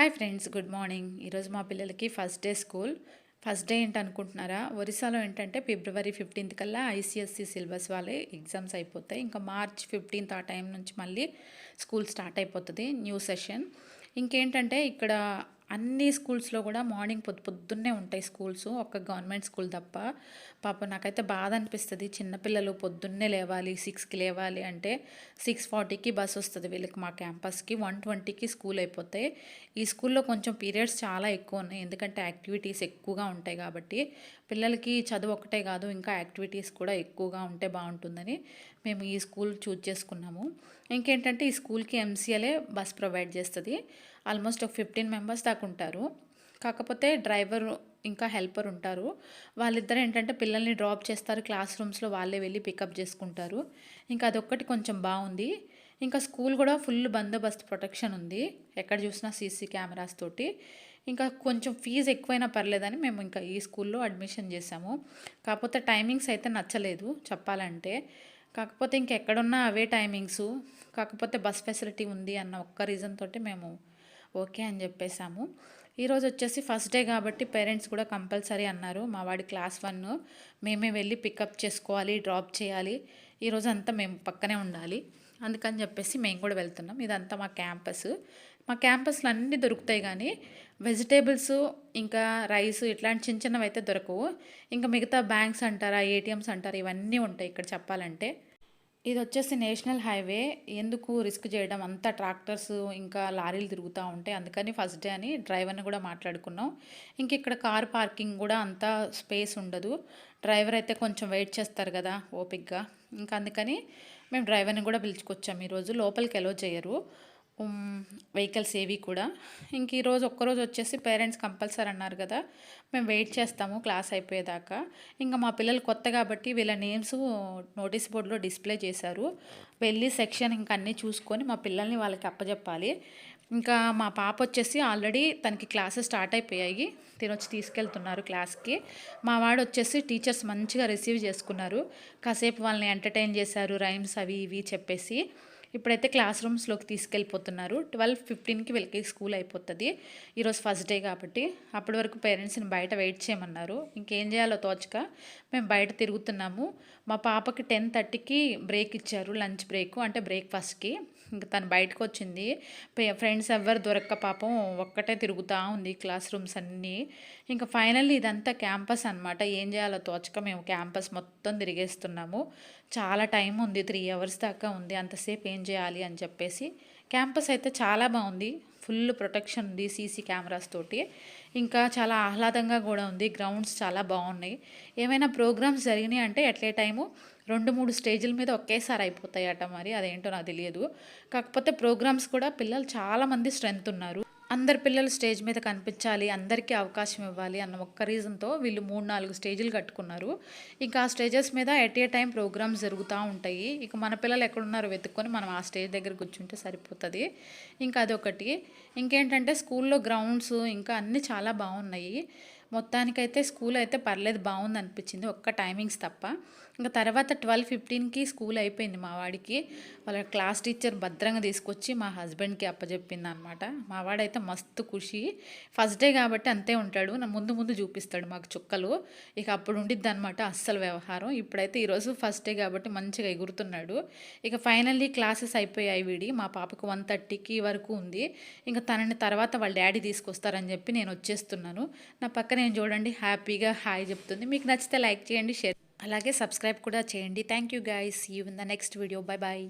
Hi friends good morning ఈరోజు మా పిల్లలకి first day school first day ఏంటి అనుకుంటున్నారా ఒరిస్సాలో ఏంటంటే ఫిబ్రవరి ఫిఫ్టీన్త్ కల్లా ఐసీఎస్సి సిలబస్ వాళ్ళే ఎగ్జామ్స్ అయిపోతాయి. ఇంకా మార్చ్ ఫిఫ్టీన్త్ ఆ టైం నుంచి మళ్ళీ స్కూల్ స్టార్ట్ అయిపోతుంది. న్యూ సెషన్ ఇంకేంటంటే ఇక్కడ అన్ని స్కూల్స్లో కూడా మార్నింగ్ పొద్దు పొద్దున్నే ఉంటాయి స్కూల్స్. ఒక్క గవర్నమెంట్ స్కూల్ తప్ప. పాప నాకైతే బాధ అనిపిస్తుంది. చిన్నపిల్లలు పొద్దున్నే లేవాలి సిక్స్కి లేవాలి అంటే సిక్స్ ఫార్టీకి బస్ వస్తుంది వీళ్ళకి మా క్యాంపస్కి. వన్ ట్వంటీకి స్కూల్ అయిపోతాయి. ఈ స్కూల్లో కొంచెం పీరియడ్స్ చాలా ఎక్కువ ఉన్నాయి. ఎందుకంటే యాక్టివిటీస్ ఎక్కువగా ఉంటాయి కాబట్టి పిల్లలకి చదువు ఒకటే కాదు ఇంకా యాక్టివిటీస్ కూడా ఎక్కువగా ఉంటే బాగుంటుందని మేము ఈ స్కూల్ చూజ్ చేసుకున్నాము. ఇంకేంటంటే ఈ స్కూల్కి ఎంసీఎలే బస్ ప్రొవైడ్ చేస్తుంది. ఆల్మోస్ట్ ఒక ఫిఫ్టీన్ మెంబర్స్ దాకా ఉంటారు. కాకపోతే డ్రైవర్ ఇంకా హెల్పర్ ఉంటారు. వాళ్ళిద్దరు ఏంటంటే పిల్లల్ని డ్రాప్ చేస్తారు. క్లాస్ రూమ్స్లో వాళ్ళే వెళ్ళి పికప్ చేసుకుంటారు. ఇంకా అదొక్కటి కొంచెం బాగుంది. ఇంకా స్కూల్ కూడా ఫుల్ బందోబస్తు ప్రొటెక్షన్ ఉంది. ఎక్కడ చూసినా సీసీ కెమెరాస్ తోటి. ఇంకా కొంచెం ఫీజు ఎక్కువైనా పర్లేదని మేము ఇంకా ఈ స్కూల్లో అడ్మిషన్ చేసాము కాకపోతే టైమింగ్స్ అయితే నచ్చలేదు చెప్పాలంటే. కాకపోతే ఇంకెక్కడున్నా అవే టైమింగ్స్. కాకపోతే బస్ ఫెసిలిటీ ఉంది అన్న ఒక్క రీజన్ తోటి మేము ఓకే అని చెప్పేసాము ఈరోజు వచ్చేసి ఫస్ట్ డే కాబట్టి పేరెంట్స్ కూడా కంపల్సరీ అన్నారు. మా వాడి క్లాస్ వన్ మేమే వెళ్ళి పికప్ చేసుకోవాలి డ్రాప్ చేయాలి. ఈరోజు అంతా మేము పక్కనే ఉండాలి. అందుకని చెప్పేసి మేము కూడా వెళ్తున్నాం. ఇదంతా మా క్యాంపస్ మా క్యాంపస్లో అన్నీ దొరుకుతాయి కానీ వెజిటేబుల్స్ ఇంకా రైస్ ఇట్లాంటి చిన్న చిన్నవి అయితే దొరకవు. ఇంకా మిగతా బ్యాంక్స్ అంటారా ఏటీఎమ్స్ అంటారా ఇవన్నీ ఉంటాయి ఇక్కడ చెప్పాలంటే. ఇది వచ్చేసి నేషనల్ హైవే. ఎందుకు రిస్క్ చేయడం? అంతా ట్రాక్టర్స్ ఇంకా లారీలు తిరుగుతూ ఉంటాయి అందుకని ఫస్ట్ డే అని డ్రైవర్ని కూడా మాట్లాడుకున్నాం. ఇంక ఇక్కడ కార్ పార్కింగ్ కూడా అంత స్పేస్ ఉండదు. డ్రైవర్ అయితే కొంచెం వెయిట్ చేస్తారు కదా ఓపిక్గా ఇంకా అందుకని మేము డ్రైవర్ని కూడా పిలుచుకొచ్చాం. ఈరోజు లోపలికి ఎలో చేయరు. వెహికల్స్ ఏవి కూడా. ఇంక ఈరోజు ఒక్కరోజు వచ్చేసి పేరెంట్స్ కంపల్సరీ అన్నారు కదా మేము వెయిట్ చేస్తాము క్లాస్ అయిపోయేదాకా. ఇంకా మా పిల్లలు కొత్త కాబట్టి వీళ్ళ నేమ్స్ నోటీస్ బోర్డులో డిస్ప్లే చేశారు. వెళ్ళి సెక్షన్ ఇంక అన్నీ చూసుకొని మా పిల్లల్ని వాళ్ళకి అప్పచెప్పాలి ఇంకా మా పాప వచ్చేసి ఆల్రెడీ తనకి క్లాసెస్ స్టార్ట్ అయిపోయాయి. తినొచ్చి తీసుకెళ్తున్నారు క్లాస్కి మా వాడు వచ్చేసి టీచర్స్ మంచిగా రిసీవ్ చేసుకున్నారు. కాసేపు వాళ్ళని ఎంటర్టైన్ చేశారు రైమ్స్ అవి ఇవి చెప్పేసి. ఇప్పుడైతే క్లాస్ రూమ్స్లోకి తీసుకెళ్ళిపోతున్నారు. ట్వెల్వ్ ఫిఫ్టీన్కి వీళ్ళకి స్కూల్ అయిపోతుంది. ఈరోజు ఫస్ట్ డే కాబట్టి అప్పటి వరకు పేరెంట్స్ని బయట వెయిట్ చేయమన్నారు. ఇంకేం చేయాలో తోచక మేము బయట తిరుగుతున్నాము. మా పాపకి టెన్ థర్టీకి బ్రేక్ ఇచ్చారు లంచ్ బ్రేక్ అంటే బ్రేక్ఫాస్ట్కి. ఇంకా తను బయటకు వచ్చింది. ఫ్రెండ్స్ ఎవరు దొరక్క పాపం ఒక్కటే తిరుగుతూ ఉంది క్లాస్ రూమ్స్ అన్నీ. ఇంకా ఫైనల్లీ ఇదంతా క్యాంపస్ అనమాట ఏం చేయాలో తోచక మేము క్యాంపస్ మొత్తం తిరిగేస్తున్నాము. చాలా టైం ఉంది త్రీ అవర్స్ దాకా ఉంది. అంతసేపు ఏం చేయాలి అని చెప్పేసి క్యాంపస్ అయితే చాలా బాగుంది. ఫుల్ ప్రొటెక్షన్ ఉంది సీసీ కెమెరాస్ తోటి. ఇంకా చాలా ఆహ్లాదంగా కూడా ఉంది. గ్రౌండ్స్ చాలా బాగున్నాయి. ఏమైనా ప్రోగ్రామ్స్ జరిగినాయి అంటే ఎట్లే టైము రెండు మూడు స్టేజ్ల మీద ఒకేసారి అయిపోతాయట మరి. అదేంటో నాకు తెలియదు. కాకపోతే ప్రోగ్రామ్స్ కూడా పిల్లలు చాలామంది స్ట్రెంత్ ఉన్నారు. అందరు పిల్లలు స్టేజ్ మీద కనిపించాలి అందరికీ అవకాశం ఇవ్వాలి అన్న ఒక్క రీజన్తో వీళ్ళు మూడు నాలుగు స్టేజీలు కట్టుకున్నారు. ఇంకా ఆ స్టేజెస్ మీద ఎట్ ఏ టైం ప్రోగ్రామ్స్ జరుగుతూ ఉంటాయి. ఇక మన పిల్లలు ఎక్కడున్నారో వెతుక్కొని మనం ఆ స్టేజ్ దగ్గర కూర్చుంటే సరిపోతుంది. ఇంకా అదొకటి. ఇంకేంటంటే స్కూల్లో గ్రౌండ్స్ ఇంకా అన్నీ చాలా బాగున్నాయి. మొత్తానికైతే స్కూల్ అయితే పర్లేదు బాగుంది అనిపించింది ఒక్క టైమింగ్స్ తప్ప. ఇంకా తర్వాత ట్వెల్వ్ ఫిఫ్టీన్కి స్కూల్ అయిపోయింది మా వాడికి. వాళ్ళ క్లాస్ టీచర్ భద్రంగా తీసుకొచ్చి మా హస్బెండ్కి అప్పచెప్పింది అనమాట మా వాడైతే మస్తు ఖుషి. ఫస్ట్ డే కాబట్టి అంతే ఉంటాడు. నా ముందు ముందు చూపిస్తాడు మాకు చుక్కలు. ఇక అప్పుడు ఉండిద్ది అనమాట అస్సలు వ్యవహారం. ఇప్పుడైతే ఈరోజు ఫస్ట్ డే కాబట్టి మంచిగా ఎగురుతున్నాడు. ఇక ఫైనల్లీ క్లాసెస్ అయిపోయాయి వీడి. మా పాపకు వన్ థర్టీకి వరకు ఉంది. ఇంకా తనని తర్వాత వాళ్ళ డాడీ తీసుకొస్తారని చెప్పి నేను వచ్చేస్తున్నాను. నా పక్కన నేను చూడండి హ్యాపీగా హాయ్ చెప్తుంది. మీకు నచ్చితే లైక్ చేయండి షేర్. అలాగే సబ్స్క్రైబ్ కూడా చేయండి. Thank you guys you in the next video bye bye